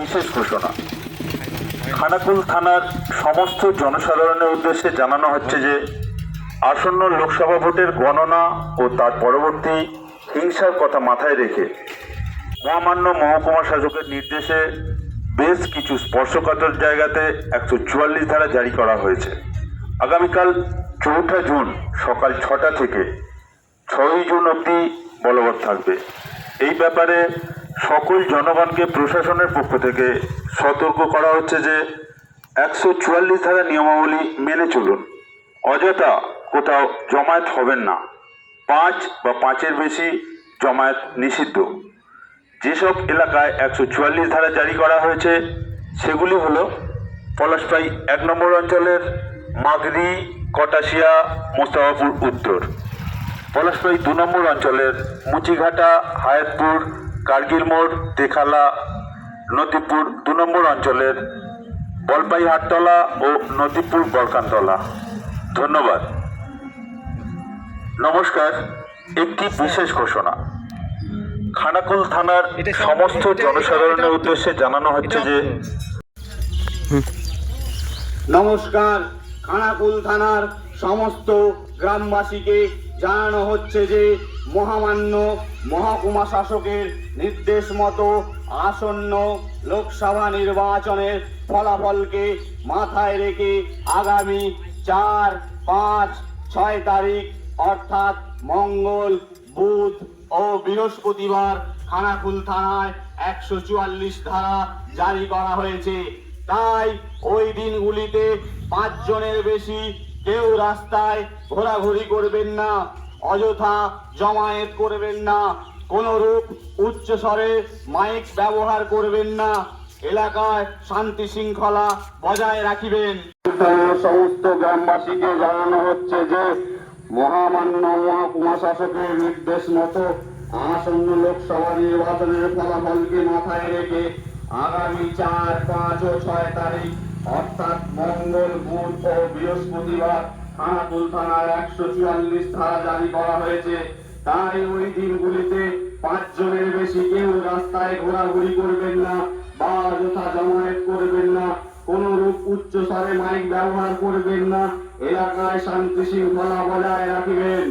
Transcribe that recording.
বিশেষ ঘোষণা। খানাকুল থানার সমস্ত জনসাধারণের উদ্দেশ্যে জানানো হচ্ছে যে, আসন্ন লোকসভা ভোটের গণনা ও তার পরবর্তী হিংসার কথা মাথায় রেখে মহামান্য মহকুমা শাসকের নির্দেশে বেশ কিছু স্পর্শকাতর জায়গাতে একশো চুয়াল্লিশ ধারা জারি করা হয়েছে। আগামীকাল চৌঠা জুন সকাল ছটা থেকে ছয়ই জুন অবধি বলবৎ থাকবে। এই ব্যাপারে সকল জনগণকে প্রশাসনের পক্ষ থেকে সতর্ক করা হচ্ছে যে একশো চুয়াল্লিশ ধারা নিয়মাবলী মেনে চলুন। অযথা কোথাও জমায়েত হবেন না। পাঁচ বা পাঁচের বেশি জমায়েত নিষিদ্ধ। যেসব এলাকায় একশো চুয়াল্লিশ ধারা জারি করা হয়েছে, সেগুলি হলো পলাশপাই এক নম্বর অঞ্চলের মাগরি, কটাশিয়া, মোস্তাফাপুর, উত্তর। পলাশপাই দু নম্বর অঞ্চলের মুচিঘাটা, হায়াতপুর কার্গিল মোড় তেখালা নদীপুর দু নম্বর অঞ্চলের বলপাই হাটতলা ও নদীপুর বলকানতলা ধন্যবাদ। নমস্কার একটি বিশেষ ঘোষণা। খানাকুল থানার সমস্ত জনসাধারণের উদ্দেশ্যে জানানো হচ্ছে যে নমস্কার খানাকুল থানার সমস্ত গ্রামবাসীকে জানানো হচ্ছে যে মহামান্য মহকুমা শাসকের নির্দেশ মতো আসন্ন লোকসভা নির্বাচনের ফলাফলকে মাথায় রেখে আগামী চার, পাঁচ, ছয় তারিখ, অর্থাৎ মঙ্গল, বুধ ও বৃহস্পতিবার খানাকুল থানায় একশো চুয়াল্লিশ ধারা জারি করা হয়েছে। তাই ওই দিনগুলিতে পাঁচজনের বেশি কেউ রাস্তায় ঘোরাঘুরি করবেন না, অযথা জমায়েত করবেন না কোন রূপ উচ্চ স্বরে মাইক ব্যবহার করবেন না, এলাকায় শান্তি শৃঙ্খলা বজায় রাখিবেন। সমস্ত গ্রামবাসীকে জানানো হচ্ছে যে, মহামান্য মহকুমা শাসকের নির্দেশ মতো আসন্ন লোকসভা নির্বাচনের ফলাফলকে মাথায় রেখে আগামী চার, পাঁচ ও ছয় তারিখ অর্থাৎ মঙ্গল, বুধ ও বৃহস্পতিবার খানাকুল থানার একশো চুয়াল্লিশ ধারা জারি করা হয়েছে। তাই ওই দিনগুলিতে পাঁচ জনের বেশি কেউ রাস্তায় ঘোরাঘুরি করবেন না, বা অযথা জমায়েত করবেন না, কোন রূপ উচ্চ স্বরে মাইক ব্যবহার করবেন না। এলাকায় শান্তি শৃঙ্খলা বজায় রাখবেন।